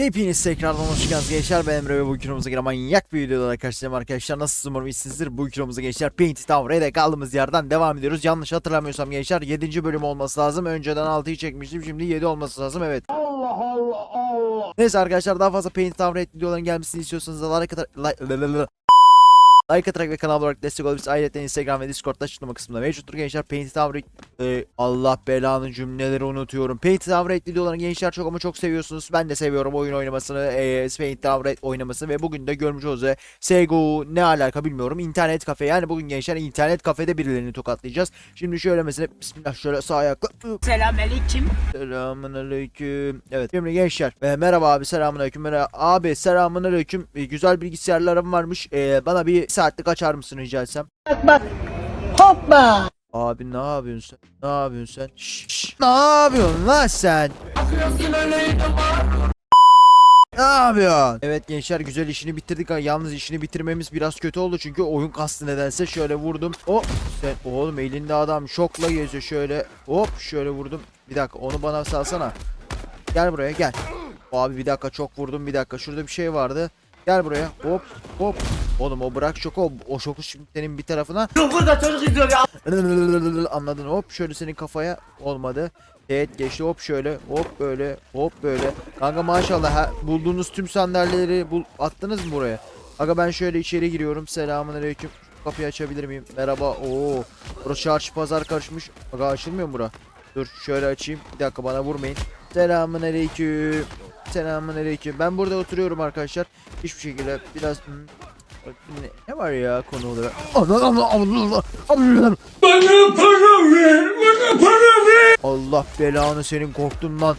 Hepiniz tekrardan hoş geldiniz gençler. Ben Emre ve bu videomuza gelen manyak bir videoda karşılayacağım arkadaşlar. Nasılsınız? Umarım iyisinizdir. Bu videomuza gençler Painted Tower'e kaldığımız yerden devam ediyoruz. Yanlış hatırlamıyorsam gençler 7. bölüm olması lazım. Önceden 6'yı çekmiştim şimdi 7 olması lazım. Evet. Allah Allah Allah. Neyse arkadaşlar daha fazla Painted Tower videoların gelmesini istiyorsanız like like, like atarak ve kanal olarak destek olabilirsiniz. Ayrıca Instagram ve Discord'da açıklama kısmında mevcuttur gençler. Painted Tower e, Allah belanı cümleleri unutuyorum. Painted Tower videolarını gençler çok ama çok seviyorsunuz. Ben de seviyorum oyun oynamasını, e, Painted Tower oynamasını ve bugün de görmüş üzere Sego ne alaka bilmiyorum. İnternet kafe yani bugün gençler internet kafede birilerini tokatlayacağız. Şimdi şöyle mesela bismillah şöyle sağ ayakla Selamünaleyküm. Selamun aleyküm. Evet şimdi gençler. e, merhaba abi selamun aleyküm. Merhaba. Abi selamun aleyküm. E, güzel bilgisayarlarım varmış. E, bana bir saatlik açar mısın rica etsem? Bak bak. Hoppa. Abi ne yapıyorsun sen? Ne yapıyorsun sen? Şşş. Ne yapıyorsun lan sen? Ne yapıyorsun? Evet gençler güzel işini bitirdik yalnız işini bitirmemiz biraz kötü oldu çünkü oyun kastı nedense şöyle vurdum. O sen oğlum elinde adam şokla geziyor şöyle. Hop şöyle vurdum. Bir dakika onu bana salsana. Gel buraya gel. Abi bir dakika çok vurdum bir dakika. Şurada bir şey vardı. Gel buraya. Hop hop. Oğlum o bırak şoku. O şoku şimdi senin bir tarafına. Burada çocuk izliyor ya. Anladın hop şöyle senin kafaya olmadı. Evet geçti hop şöyle hop böyle hop böyle. Kanka maşallah ha, bulduğunuz tüm sandalyeleri bul attınız mı buraya? Aga ben şöyle içeri giriyorum. Selamun aleyküm. Kapıyı açabilir miyim? Merhaba. Oo. Burası çarşı pazar karışmış. Aga açılmıyor mu bura? Dur şöyle açayım. Bir dakika bana vurmayın. Selamun aleyküm. Selamun aleyküm. Ben burada oturuyorum arkadaşlar. Hiçbir şekilde biraz... Ne, ne var ya konu olarak? Allah Allah Allah Allah Bana para ver! Bana para ver! Allah belanı senin korktum lan.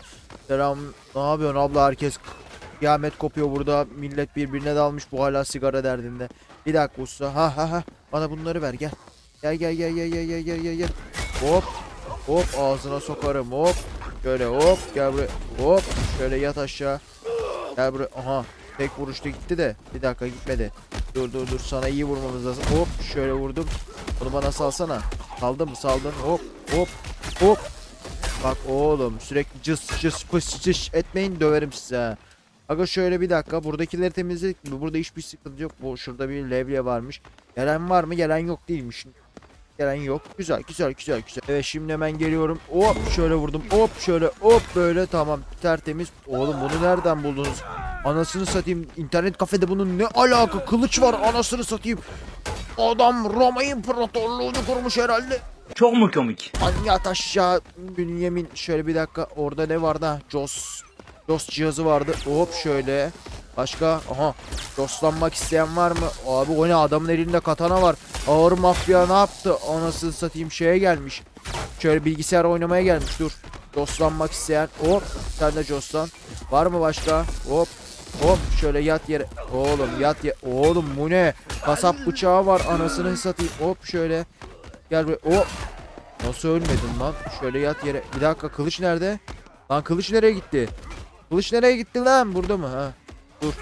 Selam. Ne yapıyorsun abla? Herkes kıyamet kopuyor burada. Millet birbirine dalmış bu hala sigara derdinde. Bir dakika usta. Ha ha ha. Bana bunları ver gel. Gel gel gel gel gel gel gel gel. Hop. Hop ağzına sokarım hop. Şöyle hop gel buraya. Hop. Şöyle yat aşağı. Gel buraya. Aha. Tek vuruşta gitti de. Bir dakika gitmedi. Dur dur dur sana iyi vurmamız lazım. Hop şöyle vurdum. Bunu bana salsana. Saldın mı saldın. Hop hop hop. Bak oğlum sürekli cıs cıs pıs cıs etmeyin döverim size. Aga şöyle bir dakika buradakileri temizledik mi? Burada hiçbir sıkıntı yok. Bu şurada bir levye varmış. Gelen var mı? Gelen yok değilmiş. Gelen yok. Güzel güzel güzel güzel. Evet şimdi hemen geliyorum. Hop şöyle vurdum. Hop şöyle hop böyle tamam tertemiz. Oğlum bunu nereden buldunuz? Anasını satayım. İnternet kafede bunun ne alaka? Kılıç var anasını satayım. Adam Roma İmparatorluğunu kurmuş herhalde. Çok mu komik? Yat aşağı Bünyamin şöyle bir dakika orada ne vardı ha Jos Jos cihazı vardı hop şöyle Başka aha Joslanmak isteyen var mı Abi o ne adamın elinde katana var Ağır mafya ne yaptı Anasını satayım şeye gelmiş Şöyle bilgisayar oynamaya gelmiş dur Joslanmak isteyen hop sen de Joslan Var mı başka hop Hop şöyle yat yere Oğlum yat ye Oğlum bu ne Kasap bıçağı var anasını satayım hop şöyle Gel buraya hop Nasıl ölmedin lan? Şöyle yat yere. Bir dakika kılıç nerede? Lan kılıç nereye gitti? Kılıç nereye gitti lan? Burada mı? Ha. Dur.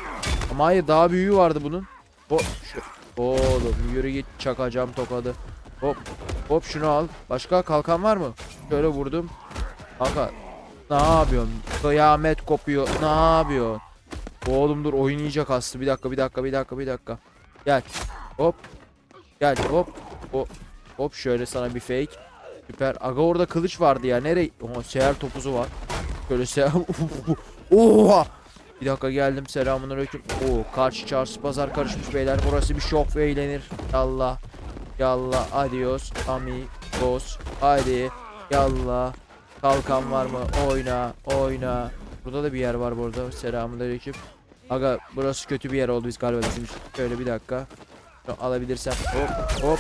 Ama hayır daha büyüğü vardı bunun. Hop. Şu. Oğlum yürü git çakacağım tokadı. Hop. Hop şunu al. Başka kalkan var mı? Şöyle vurdum. Kanka. Ne yapıyorsun? Kıyamet kopuyor. Ne yapıyorsun? Oğlum dur oyun iyice kastı. Bir dakika bir dakika bir dakika bir dakika. Gel. Hop. Gel hop. Hop. Hop şöyle sana bir fake. Süper. Aga orada kılıç vardı ya. Nereye? Oha seher topuzu var. Şöyle seher. Oha. Bir dakika geldim. Selamun aleyküm. Oo karşı çarşı pazar karışmış beyler. Burası bir şok ve eğlenir. Yallah. Yallah. Adios. Amigos. Hadi. Yallah. Kalkan var mı? Oyna. Oyna. Burada da bir yer var burada. Selamun aleyküm. Aga burası kötü bir yer oldu biz galiba bizim. Şöyle bir dakika. Alabilirsem. Hop hop.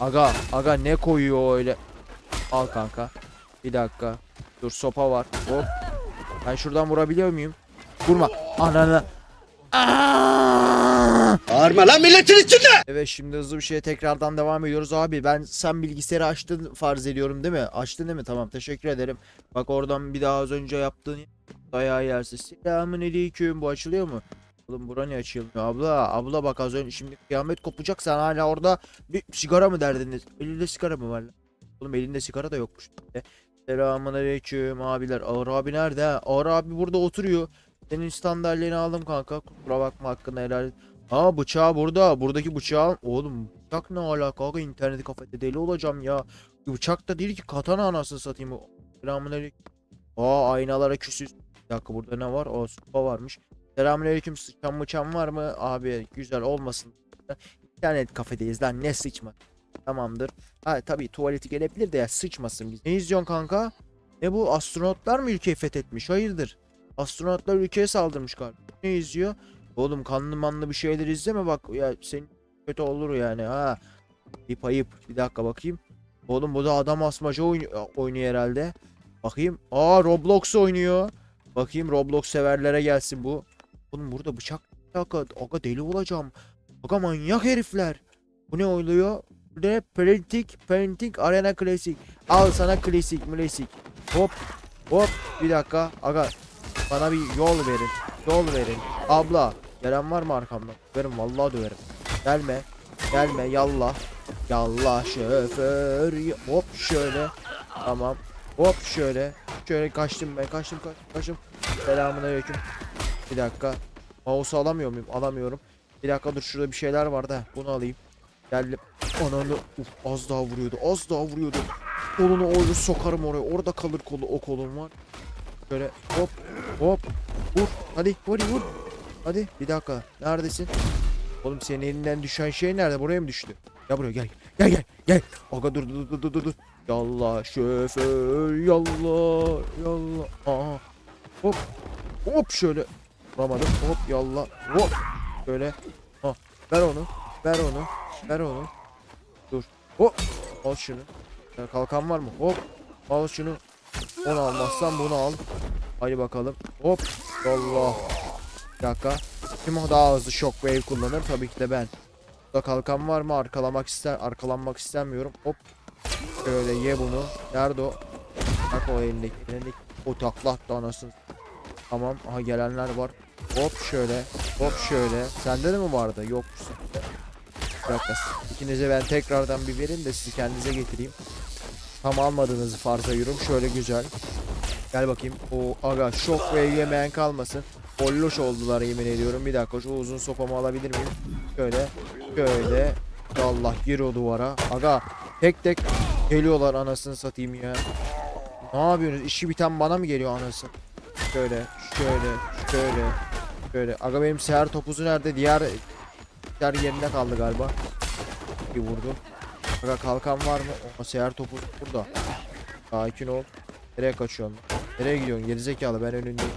Aga, aga ne koyuyor öyle? Al kanka. Bir dakika. Dur sopa var. Hop. Ben şuradan vurabiliyor muyum? Vurma. Ananı. Bağırma lan milletin içinde. Evet şimdi hızlı bir şeye tekrardan devam ediyoruz abi. Ben sen bilgisayarı açtın farz ediyorum değil mi? Açtın değil mi? Tamam teşekkür ederim. Bak oradan bir daha az önce yaptığın dayağı yerse. Selamun aleyküm. Bu açılıyor mu? Oğlum bura niye açılmıyor? Abla abla bak az önce şimdi kıyamet kopacak sen hala orada bir sigara mı derdiniz? Elinde sigara mı var lan? Oğlum elinde sigara da yokmuş. Selamun aleyküm abiler. Ağır abi nerede? Ağır abi burada oturuyor. Senin standartlarını aldım kanka. Kusura bakma hakkını helal et. Aa bıçağı burada. Buradaki bıçağın. Oğlum bıçak ne alaka? Kanka internet kafede deli olacağım ya. Bıçak da değil ki katana anasını satayım. Selamünaleyküm. Aa aynalara küsüz. Bir dakika burada ne var? O sopa varmış. Selamünaleyküm sıçan mıçan var mı? Abi güzel olmasın. İnternet kafedeyiz lan ne sıçma. Tamamdır. Ha tabii tuvaleti gelebilir de ya sıçmasın biz. Ne izliyorsun kanka? Ne bu astronotlar mı ülkeyi fethetmiş? Hayırdır? Astronotlar ülkeye saldırmış galiba. Ne izliyor? Oğlum kanlı manlı bir şeyler izleme bak ya senin kötü olur yani ha. Ayıp ayıp. Bir dakika bakayım. Oğlum bu da adam asmaca oynuyor, oynuyor herhalde. Bakayım. Aa Roblox oynuyor. Bakayım Roblox severlere gelsin bu. Oğlum burada bıçak. Aga, aga deli olacağım. Aga manyak herifler. Bu ne oluyor? Bu ne? Parenting, Parenting Arena Classic. Al sana klasik, klasik. Hop, hop. Bir dakika. Aga bana bir yol verin. Yol verin. Abla, gelen var mı arkamdan? Verin vallahi döverim. Gelme. Gelme yallah. Yallah şoför. Hop şöyle. Tamam. Hop şöyle. Şöyle kaçtım ben. Kaçtım kaçtım kaçtım. Selamünaleyküm. Bir dakika. Mouse'u alamıyor muyum? Alamıyorum. Bir dakika dur şurada bir şeyler vardı. ha. Bunu alayım. Geldim. Ananı uf, az daha vuruyordu. Az daha vuruyordu. Kolunu orada sokarım oraya. Orada kalır kolu o kolun var. Şöyle hop hop vur. Hadi vur vur. Hadi bir dakika. Neredesin? Oğlum senin elinden düşen şey nerede? Buraya mı düştü? Gel buraya gel. Gel gel gel. Aga dur dur dur dur dur. Yallah şoför yallah yallah. Aha. Hop. Hop şöyle. Vuramadım. Hop yallah. Hop. Şöyle. Ha. Ver onu. Ver onu. Ver onu. Dur. Hop. Al şunu. Ya kalkan var mı? Hop. Al şunu. Onu almazsan bunu al. Hadi bakalım. Hop. Allah. Bir dakika. Kim o daha hızlı shockwave kullanır? Tabii ki de ben. Burada kalkan var mı? Arkalamak ister, arkalanmak istemiyorum. Hop. Şöyle ye bunu. Nerede o? Bak o elindeki. elindeki. O takla attı anasını. Tamam. Aha gelenler var. Hop şöyle. Hop şöyle. Sende de mi vardı? Yok. Bir dakika. İkinize ben tekrardan bir vereyim de sizi kendinize getireyim. Tam almadığınızı farz ediyorum. Şöyle güzel. Gel bakayım. O aga shockwave yemeyen kalmasın. Bolloş oldular yemin ediyorum. Bir dakika şu uzun sopamı alabilir miyim? Şöyle. Şöyle. Allah gir o duvara. Aga tek tek geliyorlar anasını satayım ya. Ne yapıyorsunuz? İşi biten bana mı geliyor anası? Şöyle, şöyle, şöyle, şöyle. Aga benim seher topuzu nerede? Diğer diğer yerinde kaldı galiba. Bir vurdu. Aga kalkan var mı? O seher topuz burada. Sakin ol. Nereye kaçıyorsun? Nereye gidiyorsun? Gerizekalı ben önündeyim.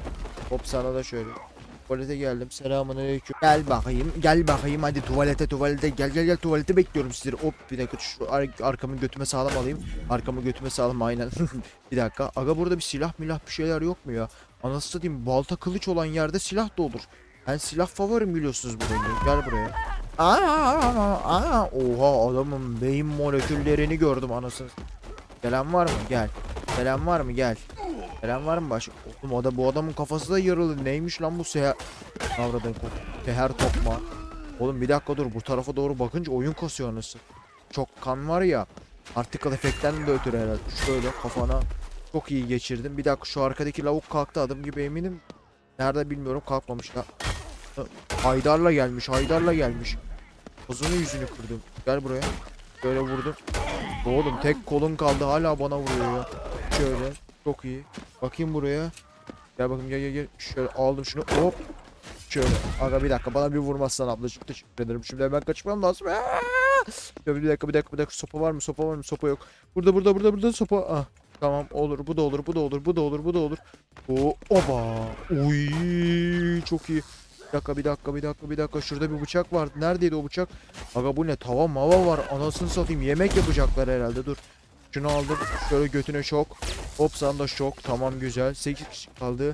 Hop sana da şöyle. Tuvalete geldim. Selamun aleyküm. Gel bakayım. Gel bakayım. Hadi tuvalete tuvalete. Gel gel gel tuvalete bekliyorum sizleri. Hop bir dakika şu ar- arkamı götüme sağlam alayım. Arkamı götüme sağlam aynen. bir dakika. Aga burada bir silah milah bir şeyler yok mu ya? Anasını satayım balta kılıç olan yerde silah da olur. Ben silah favorim biliyorsunuz bu. Gel buraya. Aa, aa, oha adamın beyin moleküllerini gördüm anasını. Gelen var mı? Gel. Gelen var mı? Gel. Gelen var mı başka? Oğlum o da bu adamın kafası da yaralı. Neymiş lan bu seher... Avradın. Seher tokma. Oğlum bir dakika dur. Bu tarafa doğru bakınca oyun kasıyor anasını. Çok kan var ya. Article efektten de ötürü herhalde. Şöyle kafana çok iyi geçirdim. Bir dakika şu arkadaki lavuk kalktı adım gibi eminim. Nerede bilmiyorum kalkmamış da. Haydar'la gelmiş. Haydar'la gelmiş. Kızını yüzünü kırdım. Gel buraya. Böyle vurdum. Oğlum tek kolun kaldı hala bana vuruyor ya. Şöyle. Çok iyi. Bakayım buraya. Gel bakayım gel gel gel. Şöyle aldım şunu. Hop. Şöyle. Aga bir dakika bana bir vurmazsan ablacığım teşekkür ederim. Şimdi hemen kaçmam lazım. Şöyle bir dakika bir dakika bir dakika. Sopa var mı? Sopa var mı? Sopa yok. Burada burada burada burada sopa. Ah. Tamam olur. Bu da olur. Bu da olur. Bu da olur. Bu da olur. O oba. Uy çok iyi. Bir dakika bir dakika bir dakika bir dakika. Şurada bir bıçak vardı. Neredeydi o bıçak? Aga bu ne? Tava mava var. Anasını satayım. Yemek yapacaklar herhalde. Dur. Şunu aldım. Şöyle götüne şok. Hop sana da şok. Tamam güzel. 8 kişi kaldı.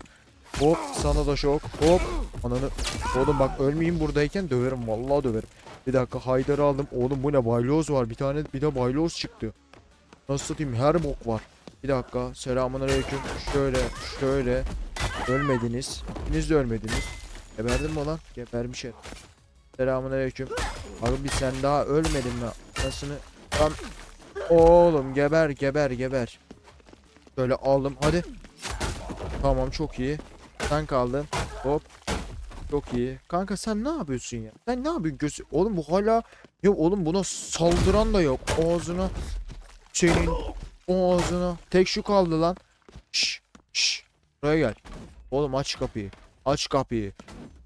Hop sana da şok. Hop. Ananı. Oğlum bak ölmeyeyim buradayken döverim. Vallahi döverim. Bir dakika Haydar'ı aldım. Oğlum bu ne? Bayloz var. Bir tane bir de bayloz çıktı. Nasıl satayım? Her bok var. Bir dakika. Selamun aleyküm. Şöyle. Şöyle. Ölmediniz. İkiniz de ölmediniz. Geberdin mi lan? Gebermiş et. Selamun aleyküm. Abi sen daha ölmedin mi? Nasını? Lan. Oğlum geber geber geber. Şöyle aldım hadi. Tamam çok iyi. Sen kaldın. Hop. Çok iyi. Kanka sen ne yapıyorsun ya? Sen ne yapıyorsun? Gözü... Oğlum bu hala... Ya oğlum buna saldıran da yok. Ağzına... Senin... Ağzına... Tek şu kaldı lan. Şş. Şş. Buraya gel. Oğlum aç kapıyı. Aç kapıyı.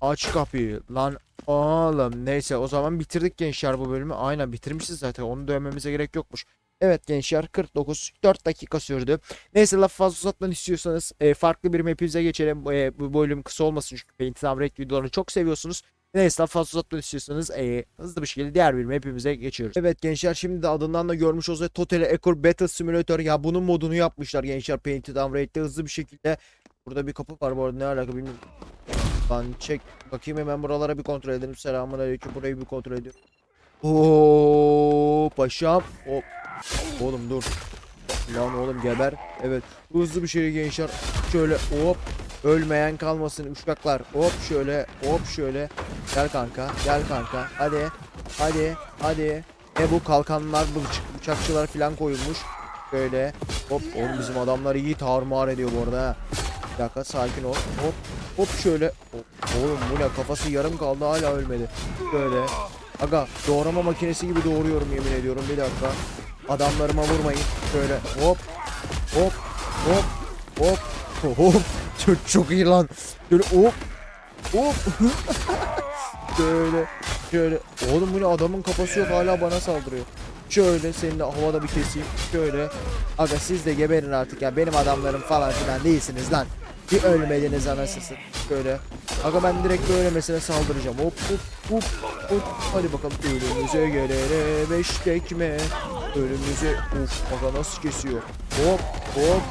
Aç kapıyı. Lan oğlum. Neyse o zaman bitirdik gençler bu bölümü. Aynen bitirmişiz zaten. Onu dövmemize gerek yokmuş. Evet gençler 49 4 dakika sürdü. Neyse laf fazla uzatmanı istiyorsanız e, farklı bir map'imize geçelim. E, bu bölüm kısa olmasın çünkü Paint and Break videolarını çok seviyorsunuz. Neyse laf fazla uzatmanı istiyorsanız e, hızlı bir şekilde diğer bir map'imize geçiyoruz. Evet gençler şimdi de adından da görmüş olsa Total Ecor Battle Simulator ya bunun modunu yapmışlar gençler Painted Unraid'de hızlı bir şekilde. Burada bir kapı var bu arada ne alaka bilmiyorum. Lan çek bakayım hemen buralara bir kontrol edelim. Selamun aleyküm burayı bir kontrol ediyorum. Oo paşam. Hop. Oğlum dur. Lan oğlum geber. Evet. Hızlı bir şey gençler. Şöyle hop. Ölmeyen kalmasın uçaklar. Hop şöyle. Hop şöyle. Gel kanka. Gel kanka. Hadi. Hadi. Hadi. E bu kalkanlar bıçak- bıçakçılar falan koyulmuş. Şöyle. Hop. Oğlum bizim adamlar iyi tarumar ediyor bu arada. Bir dakika sakin ol. Hop. Hop şöyle. Oğlum bu ne kafası yarım kaldı hala ölmedi. Böyle. Aga doğrama makinesi gibi doğruyorum yemin ediyorum bir dakika. Adamlarıma vurmayın. Şöyle hop hop hop hop hop. Çok, çok iyi lan. Şöyle hop hop. şöyle şöyle. Oğlum bu ne adamın kafası yok hala bana saldırıyor. Şöyle seni de havada bir keseyim. Şöyle. Aga siz de geberin artık ya. Benim adamlarım falan filan değilsiniz lan. Bir ölmediniz anasısı. Şöyle. Aga ben direkt böyle mesela saldıracağım. Hop hop hop hop. Hadi bakalım. Ölümüze gelene beş tekme. Önümüze uf aga nasıl kesiyor. Hop hop.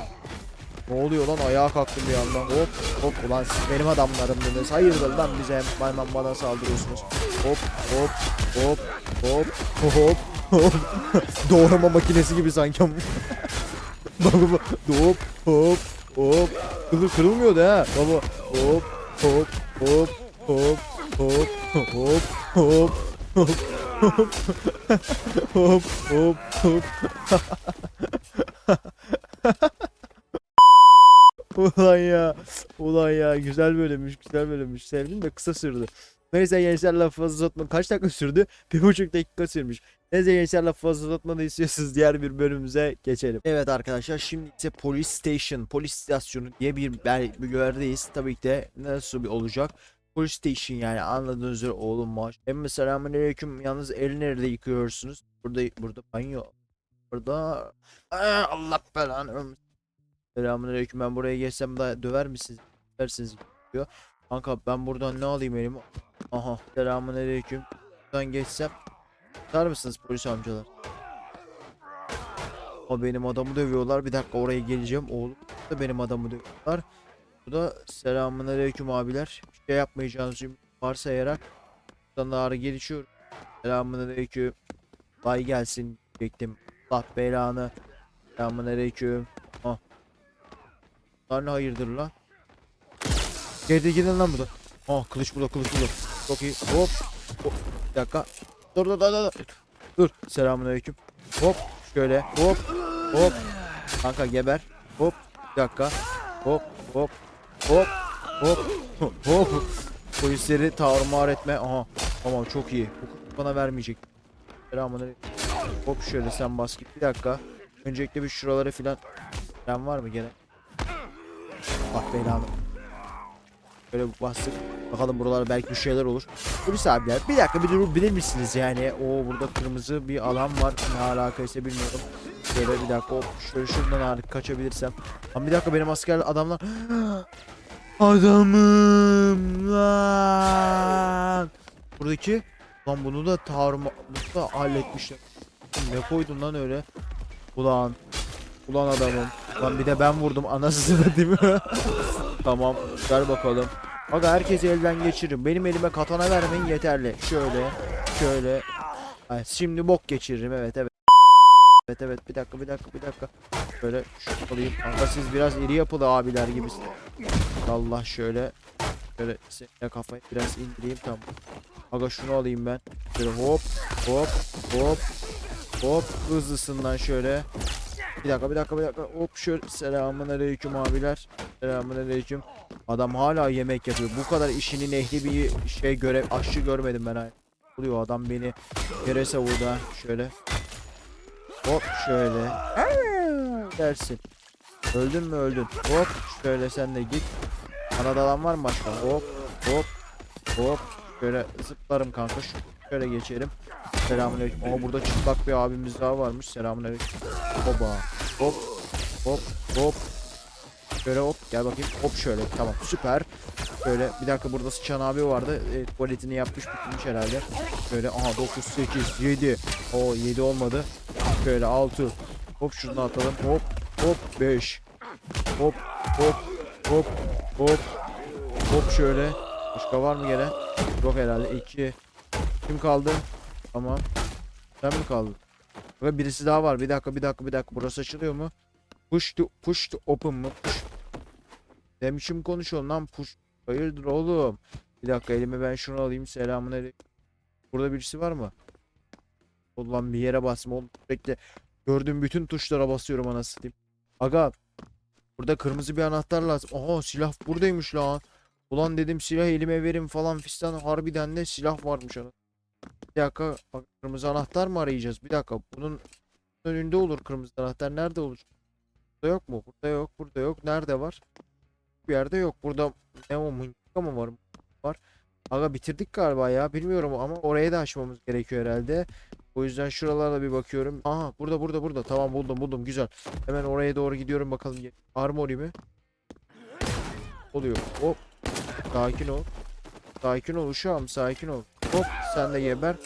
Ne oluyor lan ayağa kalktım bir anda. Hop hop ulan siz benim adamlarımdınız. Hayırdır lan bize hemen bana saldırıyorsunuz. Hop hop hop hop hop hop. Doğrama makinesi gibi sanki. baba hop hop hop. Kırıl kırılmıyordu ha baba. Hop hop hop hop hop hop hop hop hop hop hop Ulan ya. Ulan ya. Güzel bölünmüş. Güzel bölünmüş. Sevdim de kısa sürdü. Neyse gençler lafı fazla uzatma. Kaç dakika sürdü? Bir buçuk dakika sürmüş. Neyse gençler lafı fazla uzatmanı istiyorsanız diğer bir bölümümüze geçelim. Evet arkadaşlar şimdi ise Police Station, polis istasyonu diye bir, yerdeyiz. Tabii ki de nasıl bir olacak? Police Station yani anladığınız üzere oğlum maaş. Hem selamünaleyküm. Yalnız el nerede yıkıyorsunuz? Burada burada banyo. Burada Aa, Allah belanı. Selamünaleyküm ben buraya geçsem de döver misiniz? Dersiniz diyor. Kanka ben buradan ne alayım elime? Aha selamünaleyküm. Buradan geçsem tutar mısınız polis amcalar? O benim adamı dövüyorlar. Bir dakika oraya geleceğim. Oğlum da benim adamı dövüyorlar. Bu da selamünaleyküm abiler. Bir şey yapmayacağınız için varsa eğer buradan da ağrı gelişiyor. Selamünaleyküm. Bay gelsin diyecektim. Allah belanı. Selamünaleyküm. Ah. Lan ne hayırdır lan? Geride gidin lan burada. Ah kılıç burada kılıç burada. Çok iyi. Hop. Hop. Bir dakika. Dur dur dur dur. Dur. Selamünaleyküm. Hop. Şöyle. Hop. Hop. Kanka geber. Hop. Bir dakika. Hop. Hop. Hop. Hop. Hop. Polisleri tarumar etme. Aha. Tamam çok iyi. Bu bana vermeyecek. Selamünaleyküm. Hop şöyle sen bas git. Bir dakika. Öncelikle bir şuralara filan. Sen var mı gene? Bak belanı. Böyle bastık. Bakalım buralarda belki bir şeyler olur. Polis abiler bir dakika bir durur bilir misiniz yani? O burada kırmızı bir alan var. Ne alakaysa bilmiyorum. Şöyle bir dakika hop şöyle şuradan artık kaçabilirsem. Ama bir dakika benim asker adamlar Adamım lan. Buradaki lan bunu da tarma bunu da halletmişler. Ne koydun lan öyle? Ulan Ulan adamım. Lan bir de ben vurdum anasını değil mi? tamam ver bakalım. Aga herkesi elden geçiririm. Benim elime katana vermeyin yeterli. Şöyle. Şöyle. Ay, şimdi bok geçiririm evet evet. Evet evet bir dakika bir dakika bir dakika. Şöyle şu alayım. Kanka siz biraz iri yapılı abiler gibisin. Allah şöyle. Şöyle seninle kafayı biraz indireyim tamam. Aga şunu alayım ben. Şöyle hop hop hop hop hızlısından şöyle. Bir dakika bir dakika bir dakika. Hop şöyle selamun aleyküm abiler. Selamun aleyküm. Adam hala yemek yapıyor. Bu kadar işinin ehli bir şey görev aşçı görmedim ben. Oluyor adam beni yere savurdu. Şöyle. Hop şöyle. Aa, dersin. Öldün mü öldün. Hop şöyle sen de git. Dalan var mı başka? Hop hop hop. Şöyle zıplarım kanka. Şöyle geçelim. Selamünaleyküm. Ama burada çıplak bir abimiz daha varmış. Selamünaleyküm. Hoba. Hop hop hop. Şöyle hop gel bakayım. Hop şöyle. Tamam süper. Şöyle bir dakika burada sıçan abi vardı. E, tuvaletini yapmış bitirmiş herhalde. Şöyle aha 9 8 7. O 7 olmadı. Şöyle 6. Hop şunu atalım. Hop hop 5. Hop hop hop hop. Hop şöyle. Başka var mı gelen? Yok herhalde. 2. Kim kaldı? Tamam. Sen mi kaldın? Ve birisi daha var. Bir dakika bir dakika bir dakika. Burası açılıyor mu? Push to, push to open mı? Push. Demişim konuşuyorum lan push. Hayırdır oğlum? Bir dakika elime ben şunu alayım. Selamun aleyküm. Burada birisi var mı? Ulan bir yere basma oğlum. Sürekli gördüğüm bütün tuşlara basıyorum anasını satayım. Aga. Burada kırmızı bir anahtar lazım. Aha silah buradaymış lan. Ulan dedim silah elime verin falan fistan. Harbiden de silah varmış ana. Bir dakika. Kırmızı anahtar mı arayacağız? Bir dakika. Bunun önünde olur kırmızı anahtar. Nerede olur? Burada yok mu? Burada yok. Burada yok. Nerede var? Bir yerde yok. Burada ne o mıntıka mı var? Var. Aga bitirdik galiba ya. Bilmiyorum ama orayı da açmamız gerekiyor herhalde. O yüzden şuralarda bir bakıyorum. Aha burada burada burada. Tamam buldum buldum. Güzel. Hemen oraya doğru gidiyorum bakalım. Armory mi? Oluyor. Hop. Sakin ol. Sakin ol uşağım sakin ol. Hop sen de geber.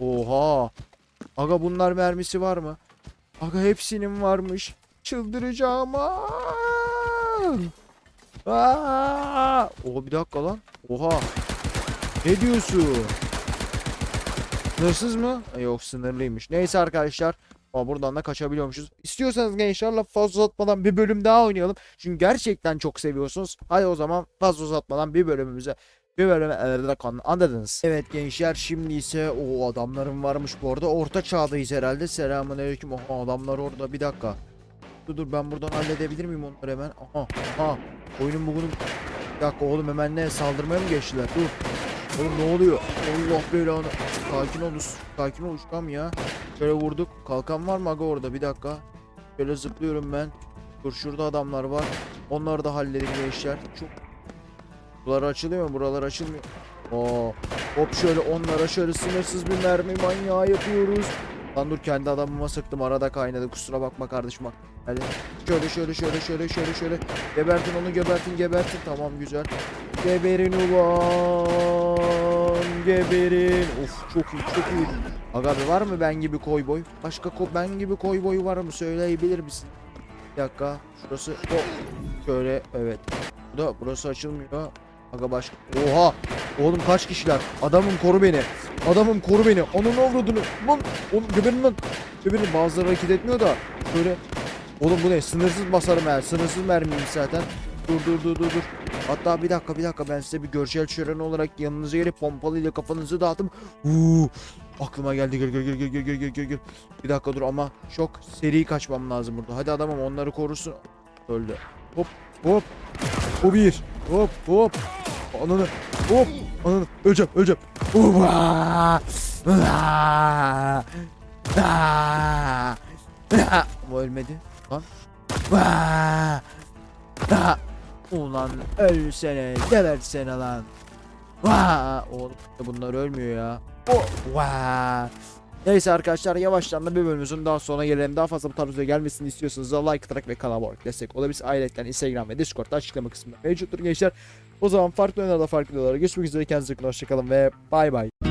Oha. Aga bunlar mermisi var mı? Aga hepsinin varmış. Çıldıracağım. Aa! Aa! Oha bir dakika lan. Oha. Ne diyorsun? Sınırsız mı? E, Yok sınırlıymış. Neyse arkadaşlar. Ama buradan da kaçabiliyormuşuz. İstiyorsanız gençler laf fazla uzatmadan bir bölüm daha oynayalım. Çünkü gerçekten çok seviyorsunuz. Hadi o zaman fazla uzatmadan bir bölümümüze bir bölüme elde konu anladınız. Evet gençler şimdi ise o adamların varmış bu arada. Orta çağdayız herhalde. Selamünaleyküm. Aha adamlar orada. Bir dakika. Dur dur ben buradan halledebilir miyim onları hemen? Aha aha. Oyunun bugünün bir dakika oğlum hemen ne saldırmaya mı geçtiler? Dur. Oğlum ne oluyor? Allah belanı. Sakin ol. Sakin ol uçkam ya. Şöyle vurduk. Kalkan var mı aga orada? Bir dakika. Şöyle zıplıyorum ben. Dur şurada adamlar var. Onları da halledin gençler. Çok Buralar açılıyor mu? Buralar açılmıyor. Oo. Hop şöyle onlara şöyle sınırsız bir mermi manyağı yapıyoruz. Lan dur kendi adamıma sıktım arada kaynadı kusura bakma kardeşim bak. Hadi. Şöyle şöyle şöyle şöyle şöyle şöyle. Gebertin onu gebertin gebertin. Tamam güzel. Geberin ulan. Geberin. Of çok iyi çok iyi. Aga be var mı ben gibi koy boy? Başka ko ben gibi koy boy var mı? Söyleyebilir misin? Bir dakika. Şurası hop. Şöyle evet. Bu da burası açılmıyor. Aga başka. Oha. Oğlum kaç kişiler? Adamım koru beni. Adamım koru beni. Onun avradını. Lan. Oğlum geberin lan. Geberin. Bazıları hareket etmiyor da. Böyle. Oğlum bu ne? Sınırsız basarım eğer. Sınırsız mermiyim zaten. Dur dur dur dur dur. Hatta bir dakika bir dakika ben size bir görsel şölen olarak yanınıza gelip pompalıyla kafanızı dağıttım. Uuu. Aklıma geldi gel gel gel gel gel gel gel gel gel. Bir dakika dur ama çok seri kaçmam lazım burada. Hadi adamım onları korusun. Öldü. Hop hop. Bu bir. Hop hop. Ananı. Hop. Ananı. Öleceğim öleceğim. Uva. Aa. Ama ölmedi. Lan. Aa. Aa. Ulan ölsene. Gebersene lan. Vaa! Oğlum bunlar ölmüyor ya. Vaa! Neyse arkadaşlar yavaştan da bir bölümümüzün daha sonuna gelelim. Daha fazla bu tarz video gelmesini istiyorsanız da like atarak ve kanala olarak destek olabilirsiniz. Ayrıca Instagram ve Discord'da açıklama kısmında mevcuttur gençler. O zaman farklı oyunlarda farklı videolara görüşmek üzere. Kendinize. Hoşçakalın ve bay bay.